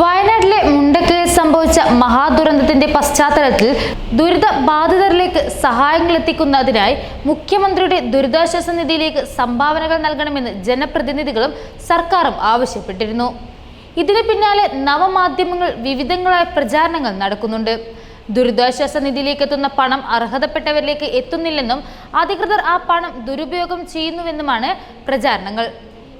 വയനാട്ടിലെ മുണ്ടക്കയിൽ സംഭവിച്ച മഹാദുരന്തത്തിന്റെ പശ്ചാത്തലത്തിൽ ദുരിത ബാധിതരിലേക്ക് സഹായങ്ങൾ എത്തിക്കുന്നതിനായി മുഖ്യമന്ത്രിയുടെ ദുരിതാശ്വാസ നിധിയിലേക്ക് സംഭാവനകൾ നൽകണമെന്ന് ജനപ്രതിനിധികളും സർക്കാരും ആവശ്യപ്പെട്ടിരുന്നു. ഇതിന് പിന്നാലെ നവമാധ്യമങ്ങൾ വിവിധങ്ങളായ പ്രചാരണങ്ങൾ നടക്കുന്നുണ്ട്. ദുരിതാശ്വാസ നിധിയിലേക്ക് എത്തുന്ന പണം അർഹതപ്പെട്ടവരിലേക്ക് എത്തുന്നില്ലെന്നും അധികൃതർ ആ പണം ദുരുപയോഗം ചെയ്യുന്നുവെന്നുമാണ് പ്രചാരണങ്ങൾ.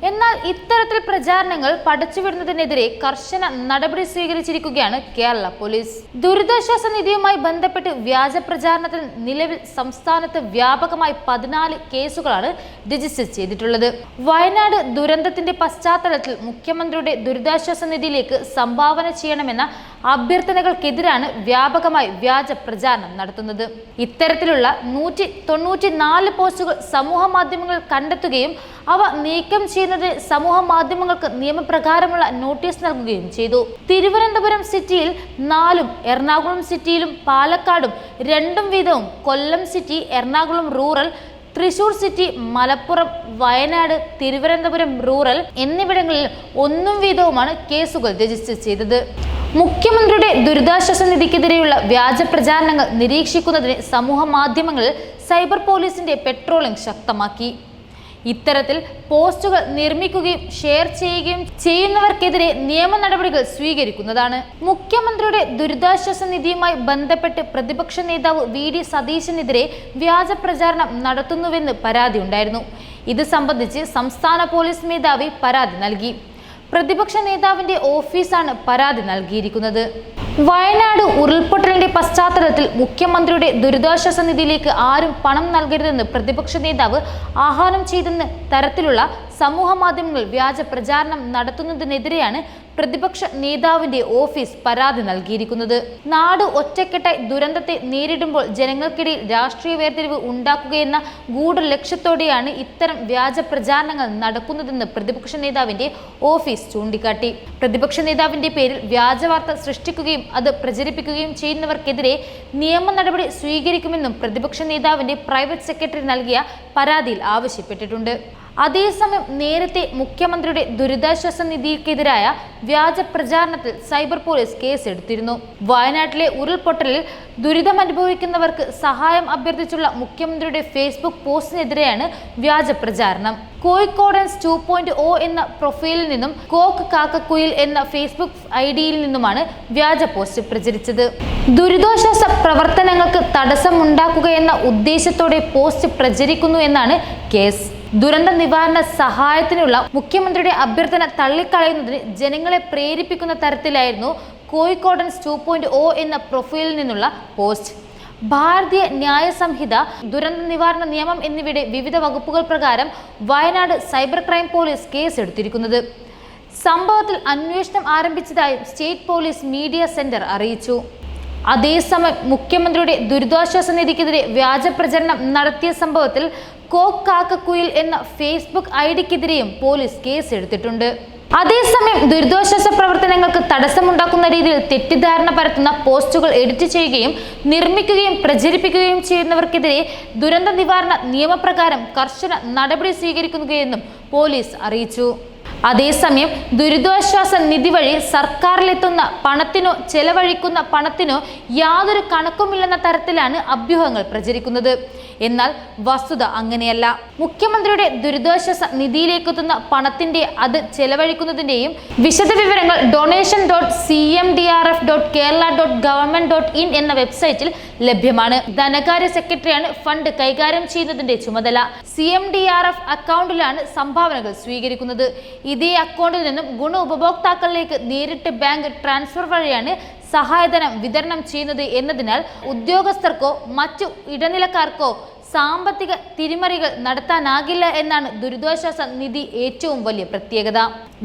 എന്നാൽ ഇത്തരത്തിൽ പ്രചാരണങ്ങൾ പടച്ചുവിടുന്നതിനെതിരെ കർശന നടപടി സ്വീകരിച്ചിരിക്കുകയാണ് കേരള പോലീസ്. ദുരിതാശ്വാസ നിധിയുമായി ബന്ധപ്പെട്ട് വ്യാജ പ്രചാരണത്തിൽ നിലവിൽ സംസ്ഥാനത്ത് വ്യാപകമായി പതിനാല് കേസുകളാണ് രജിസ്റ്റർ ചെയ്തിട്ടുള്ളത്. വയനാട് ദുരന്തത്തിന്റെ പശ്ചാത്തലത്തിൽ മുഖ്യമന്ത്രിയുടെ ദുരിതാശ്വാസ നിധിയിലേക്ക് സംഭാവന ചെയ്യണമെന്ന അഭ്യർത്ഥനകൾക്കെതിരാണ് വ്യാപകമായി വ്യാജ പ്രചാരണം നടത്തുന്നത്. ഇത്തരത്തിലുള്ള നൂറ്റി തൊണ്ണൂറ്റി നാല് പോസ്റ്റുകൾ സമൂഹ മാധ്യമങ്ങൾ കണ്ടെത്തുകയും അവ നീക്കം ചെയ്യുന്നതിന് സമൂഹ മാധ്യമങ്ങൾക്ക് നിയമപ്രകാരമുള്ള നോട്ടീസ് നൽകുകയും ചെയ്തു. തിരുവനന്തപുരം സിറ്റിയിൽ നാലും എറണാകുളം സിറ്റിയിലും പാലക്കാടും രണ്ടും വീതവും Kollam city Ernakulam rural Thrissur city Malappuram Wayanad Thiruvananthapuram rural എന്നിവിടങ്ങളിൽ ഒന്നും വീതവുമാണ് കേസുകൾ രജിസ്റ്റർ ചെയ്തത്. മുഖ്യമന്ത്രിയുടെ ദുരിതാശ്വാസ നിധിക്കെതിരെയുള്ള വ്യാജ പ്രചാരണങ്ങൾ നിരീക്ഷിക്കുന്നതിന് സമൂഹ മാധ്യമങ്ങളിൽ സൈബർ പോലീസിന്റെ പെട്രോളിംഗ് ശക്തമാക്കി. ഇത്തരത്തിൽ പോസ്റ്റുകൾ നിർമ്മിക്കുകയും ഷെയർ ചെയ്യുകയും ചെയ്യുന്നവർക്കെതിരെ നിയമ നടപടികൾ സ്വീകരിക്കുന്നതാണ്. മുഖ്യമന്ത്രിയുടെ ദുരിതാശ്വാസ നിധിയുമായി ബന്ധപ്പെട്ട് പ്രതിപക്ഷ നേതാവ് വി ഡി സതീശനെതിരെ വ്യാജ പ്രചാരണം നടത്തുന്നുവെന്ന് പരാതി ഉണ്ടായിരുന്നു. ഇത് സംബന്ധിച്ച് സംസ്ഥാന പോലീസ് മേധാവി പരാതി നൽകി. പ്രതിപക്ഷ നേതാവിന്റെ ഓഫീസാണ് പരാതി നൽകിയിരിക്കുന്നത്. വയനാട് ഉരുൾപൊട്ടലിന്റെ പശ്ചാത്തലത്തിൽ മുഖ്യമന്ത്രിയുടെ ദുരിതാശ്വാസ നിധിയിലേക്ക് ആരും പണം നൽകരുതെന്ന് പ്രതിപക്ഷ നേതാവ് ആഹ്വാനം ചെയ്തെന്ന തരത്തിലുള്ള സമൂഹ മാധ്യമങ്ങൾ വ്യാജ പ്രചാരണം നടത്തുന്നതിനെതിരെയാണ് പ്രതിപക്ഷ നേതാവിന്റെ ഓഫീസ് പരാതി നൽകിയിരിക്കുന്നത്. നാട് ഒറ്റക്കെട്ടായി ദുരന്തത്തെ നേരിടുമ്പോൾ ജനങ്ങൾക്കിടയിൽ രാഷ്ട്രീയ വേർതിരിവ് ഉണ്ടാക്കുകയെന്ന ഗൂഢ ലക്ഷ്യത്തോടെയാണ് ഇത്തരം വ്യാജ പ്രചാരണങ്ങൾ നടക്കുന്നതെന്ന് പ്രതിപക്ഷ നേതാവിന്റെ ഓഫീസ് ചൂണ്ടിക്കാട്ടി. പ്രതിപക്ഷ നേതാവിന്റെ പേരിൽ വ്യാജ വാർത്ത സൃഷ്ടിക്കുകയും അത് പ്രചരിപ്പിക്കുകയും ചെയ്യുന്നവർക്കെതിരെ നിയമ നടപടി സ്വീകരിക്കുമെന്നും പ്രതിപക്ഷ നേതാവിന്റെ പ്രൈവറ്റ് സെക്രട്ടറി നൽകിയ പരാതിയിൽ ആവശ്യപ്പെട്ടിട്ടുണ്ട്. അതേസമയം നേരത്തെ മുഖ്യമന്ത്രിയുടെ ദുരിതാശ്വാസ നിധിക്കെതിരായ വ്യാജ പ്രചാരണത്തിൽ സൈബർ പോലീസ് കേസെടുത്തിരുന്നു. വയനാട്ടിലെ ഉരുൾപൊട്ടലിൽ ദുരിതം അനുഭവിക്കുന്നവർക്ക് സഹായം അഭ്യർത്ഥിച്ചുള്ള മുഖ്യമന്ത്രിയുടെ ഫേസ്ബുക്ക് പോസ്റ്റിനെതിരെയാണ് വ്യാജ പ്രചാരണം. കോഴിക്കോടൻസ് ടു പോയിന്റ് ഒ എന്ന പ്രൊഫൈലിൽ നിന്നും കോക്ക് കാക്കക്കുയിൽ എന്ന ഫേസ്ബുക്ക് ഐ ഡിയിൽ നിന്നുമാണ് വ്യാജ പോസ്റ്റ് പ്രചരിച്ചത്. ദുരിതാശ്വാസ പ്രവർത്തനങ്ങൾക്ക് തടസ്സമുണ്ടാക്കുകയെന്ന ഉദ്ദേശത്തോടെ പോസ്റ്റ് പ്രചരിക്കുന്നു എന്നാണ് കേസ്. ദുരന്ത നിവാരണ സഹായത്തിനുള്ള മുഖ്യമന്ത്രിയുടെ അഭ്യർത്ഥന തള്ളിക്കളയുന്നതിന് ജനങ്ങളെ പ്രേരിപ്പിക്കുന്ന തരത്തിലായിരുന്നു കോഴിക്കോടൻസ് ടു പോയിന്റ് ഒ എന്ന പ്രൊഫൈലിൽ നിന്നുള്ള പോസ്റ്റ്. ഭാരതീയ ന്യായ സംഹിത ദുരന്ത നിവാരണ നിയമം എന്നിവയുടെ വിവിധ വകുപ്പുകൾ പ്രകാരം Wayanad cyber crime police case എടുത്തിരിക്കുന്നത് സംഭവത്തിൽ അന്വേഷണം ആരംഭിച്ചതായും സ്റ്റേറ്റ് പോലീസ് മീഡിയ സെന്റർ അറിയിച്ചു. അതേസമയം മുഖ്യമന്ത്രിയുടെ ദുരിതാശ്വാസ നിധിക്കെതിരെ വ്യാജ പ്രചരണം നടത്തിയ സംഭവത്തിൽ കോക്ക് കാക്കക്കുയിൽ എന്ന ഫേസ്ബുക്ക് ഐ ഡിക്കെതിരെയും പോലീസ് കേസെടുത്തിട്ടുണ്ട്. അതേസമയം ദുരിതാശ്വാസ പ്രവർത്തനങ്ങൾക്ക് തടസ്സമുണ്ടാക്കുന്ന രീതിയിൽ തെറ്റിദ്ധാരണ പരത്തുന്ന പോസ്റ്റുകൾ എഡിറ്റ് ചെയ്യുകയും നിർമ്മിക്കുകയും പ്രചരിപ്പിക്കുകയും ചെയ്യുന്നവർക്കെതിരെ ദുരന്ത നിവാരണ നിയമപ്രകാരം കർശന നടപടി സ്വീകരിക്കുകയെന്നും പോലീസ് അറിയിച്ചു. അതേസമയം ദുരിതാശ്വാസ നിധി വഴി സർക്കാരിലെത്തുന്ന പണത്തിനോ ചെലവഴിക്കുന്ന പണത്തിനോ യാതൊരു കണക്കുമില്ലെന്ന തരത്തിലാണ് അഭ്യൂഹങ്ങൾ പ്രചരിക്കുന്നത്. എന്നാൽ വസ്തുത അങ്ങനെയല്ല. മുഖ്യമന്ത്രിയുടെ ദുരിതാശ്വാസ നിധിയിലേക്കെത്തുന്ന പണത്തിന്റെ അത് ചെലവഴിക്കുന്നതിന്റെയും വിശദവിവരങ്ങൾ donation dot C M D R F dot Kerala dot government dot in എന്ന വെബ്സൈറ്റിൽ ലഭ്യമാണ്. ധനകാര്യ സെക്രട്ടറിയാണ് ഫണ്ട് കൈകാര്യം ചെയ്യുന്നതിന്റെ ചുമതല. C M D R F അക്കൗണ്ടിലാണ് സംഭാവനകൾ സ്വീകരിക്കുന്നത്. ഇതേ അക്കൗണ്ടിൽ നിന്നും ഗുണ ഉപഭോക്താക്കളിലേക്ക് നേരിട്ട് ബാങ്ക് ട്രാൻസ്ഫർ വഴിയാണ് സഹായധനം വിതരണം ചെയ്യുന്നത് എന്നതിനാൽ ഉദ്യോഗസ്ഥർക്കോ മറ്റു ഇടനിലക്കാർക്കോ സാമ്പത്തിക തിരിമറികൾ നടത്താനാകില്ല എന്നാണ് ദുരിതാശ്വാസ നിധി ഏറ്റവും വലിയ പ്രത്യേകത.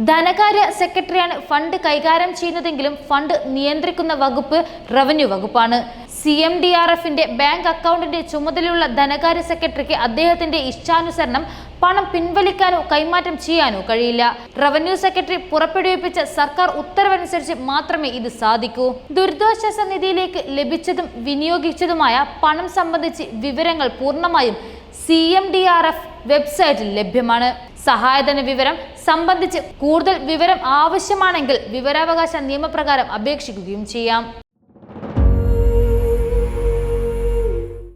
ധനകാര്യ സെക്രട്ടറിയാണ് ഫണ്ട് കൈകാര്യം ചെയ്യുന്നതെങ്കിലും ഫണ്ട് നിയന്ത്രിക്കുന്ന വകുപ്പ് റവന്യൂ വകുപ്പാണ്. സി എം ഡി ആർ എഫിന്റെ ബാങ്ക് അക്കൗണ്ടിന്റെ ചുമതലയുള്ള ധനകാര്യ സെക്രട്ടറിക്ക് അദ്ദേഹത്തിന്റെ ഇഷ്ടാനുസരണം പണം പിൻവലിക്കാനോ കൈമാറ്റം ചെയ്യാനോ കഴിയില്ല. റവന്യൂ സെക്രട്ടറി പുറപ്പെടുവിപ്പിച്ച സർക്കാർ ഉത്തരവനുസരിച്ച് മാത്രമേ ഇത് സാധിക്കൂ. ദുരിതാശ്വാസ നിധിയിലേക്ക് ലഭിച്ചതും വിനിയോഗിച്ചതുമായ പണം സംബന്ധിച്ച് വിവരങ്ങൾ പൂർണമായും C M D R F വെബ്സൈറ്റിൽ ലഭ്യമാണ്. സഹായധന വിവരം സംബന്ധിച്ച് കൂടുതൽ വിവരം ആവശ്യമാണെങ്കിൽ വിവരാവകാശ നിയമപ്രകാരം അപേക്ഷിക്കുകയും ചെയ്യാം.